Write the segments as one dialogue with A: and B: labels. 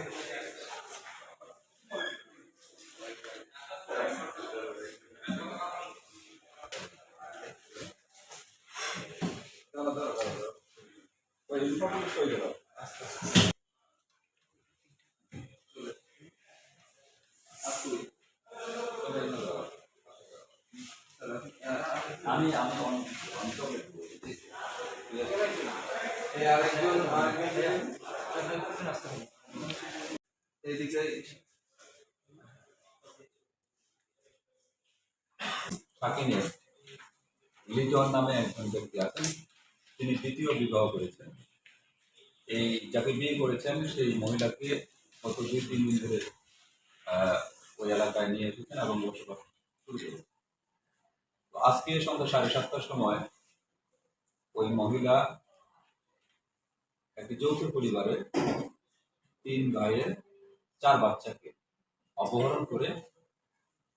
A: হচ্ছে
B: আমি আমি লিটন নামে একজন ব্যক্তি আছেন। তিনি দ্বিতীয় বিবাহ করেছেন। এই যাকে বিয়ে করেছেন, সেই মহিলাকে গত দুই, তিন দিন ধরে ওই এলাকায় নিয়ে এসেছেন এবং বসবাস শুরু করেছেন। আজকে সন্ধ্যা সাড়ে সাতটার সময় ওই মহিলা একটি যৌথ পরিবারের তিন ভাইয়ের চার বাচ্চাকে অপহরণ করে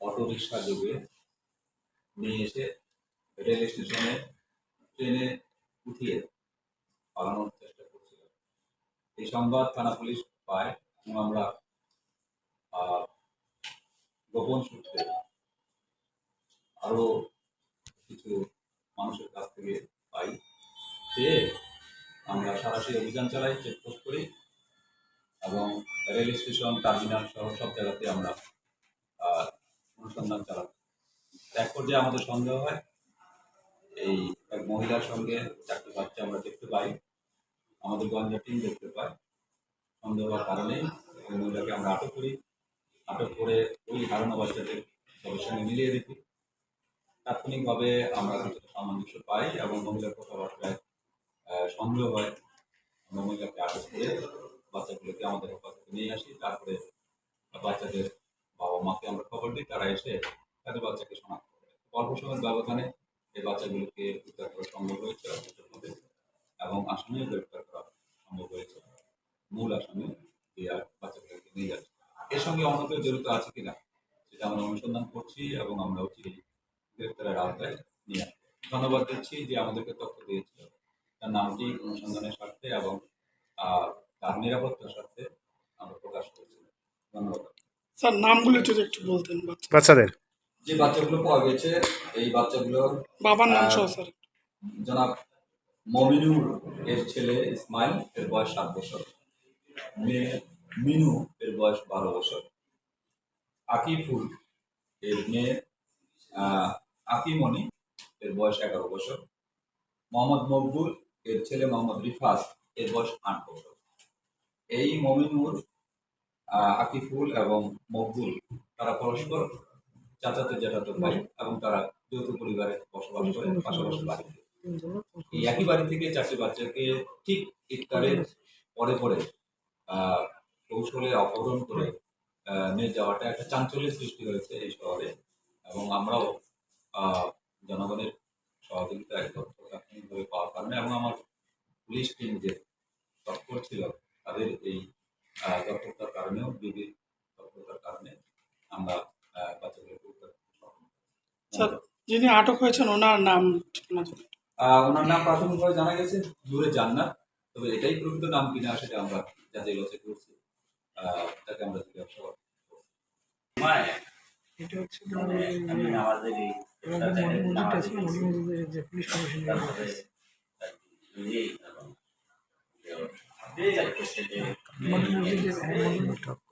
B: অটো রিক্সা যোগে নিয়ে এসে রেল স্টেশনে ট্রেনে উঠিয়ে পালানোর চেষ্টা করছিল। এই সংবাদ থানা পুলিশ পায় এবং আমরা গোপন সূত্রে আরও কিছু মানুষের কাছ থেকে পাই পেয়ে আমরা সরাসরি অভিযান চালাই চেকপোস্ট করি এবং রেল স্টেশন, টার্মিনাল সহ সব জায়গাতে আমরা অনুসন্ধান চালাই। এক পর্যায়ে আমাদের সন্দেহ হয়, এই এক মহিলার সঙ্গে চারটি বাচ্চা আমরা দেখতে পাই, আমাদের গঞ্জা টিম দেখতে পাই সন্দেহ হওয়ার কারণে ওই মহিলাকে আমরা আটক করি। আটক করে ওই হারানো বাচ্চাদের সবার সঙ্গে মিলিয়ে দেখি। তাৎক্ষণিকভাবে আমরা সামঞ্জস্য পাই এবং মহিলার কথাবার্তায় সন্দেহ হয়। আমরা মহিলাকে আটক করে বাচ্চাগুলোকে আমাদের হেফাজতে নিয়ে আসি। তারপরে বাচ্চাদের বাবা মাকে আমরা খবর দিই। তারা এসে তাদের বাচ্চাকে শনাক্ত করে অল্প সময়ের ব্যবধানে এই বাচ্চাগুলোকে উদ্ধার করা সম্ভব হয়েছে এবং আসামিও গ্রেপ্তার করা সম্ভব হয়েছে। মূল আসামি আর বাচ্চাগুলোকে নিয়ে যাচ্ছে। এর সঙ্গে অন্য কেউ জড়িত আছে কিনা সেটা আমরা অনুসন্ধান করছি এবং আমরা অচিরে গ্রেপ্তারের আওতায় নিয়ে ধন্যবাদ দিচ্ছি যে আমাদেরকে তথ্য দিয়েছিল। তার নামটি অনুসন্ধানের স্বার্থে এবং আহ, তার নিরাপত্তার স্বার্থে আমরা প্রকাশ করেছি। ধন্যবাদ।
C: স্যার নামগুলো যদি একটু বলতেন বাচ্চা
D: বাচ্চাদের?
B: যে বাচ্চাগুলো পাওয়া গেছে এই বাচ্চাগুলোর
C: বাবার নাম সহ স্যার।
B: জনাব মমিনুর এর ছেলে ইসমাইল এর বয়স সাত বছর। মেয়ে মিনু এর বয়স বারো বছর। আকিফুল এর মেয়ে আহ, আকিমণি এর বয়স এগারো বছর। মোহাম্মদ মকবুল এর ছেলে মোহাম্মদ রিফাত, এর বয়স আট বছর। এই মমিনুর আকিফুল এবং মকবুল, তারা পরস্পর চাচাতে জ্যাঠাতো ভাই এবং তারা যৌথ পরিবারে বসবাস করে পাশাপাশি বাড়িতে এই একই বাড়ি থেকে চারটি বাচ্চাকে ঠিক ইফতারের পরে পরে কৌশলে অপহরণ করে নিয়ে যাওয়াটা একটা চাঞ্চল্যের সৃষ্টি হয়েছে এই শহরে এবং আমরাও জনগণের সহযোগিতায় তথ্য পাওয়ার কারণে এবং আমার পুলিশ টিম যে তৎপর ছিল তাদের এই তৎপরতার কারণেও বিবির তৎপরতার কারণে আমরা আহ, বাচ্চাগুলোকে উদ্ধার।
C: স্যার যিনি আটক হয়েছেন ওনার নাম
B: ওনার নাম প্রাথমিকভাবে জানা গেছে দূরে জান্নাত তবে এটাই প্রকৃত নাম কিনা সেটা আমরা যাচাই বাছাই করছি আহ, তাকে আমরা জিজ্ঞাসা করব।
C: এটা হচ্ছে
A: আমি মন্দিরটা আছে
C: মসজিদটা ছিল যে পুলিশ কমিশন
A: তারপরে এই এবং চারটে ছেলে
C: মসজিদের হ্যাঁ মসজিদ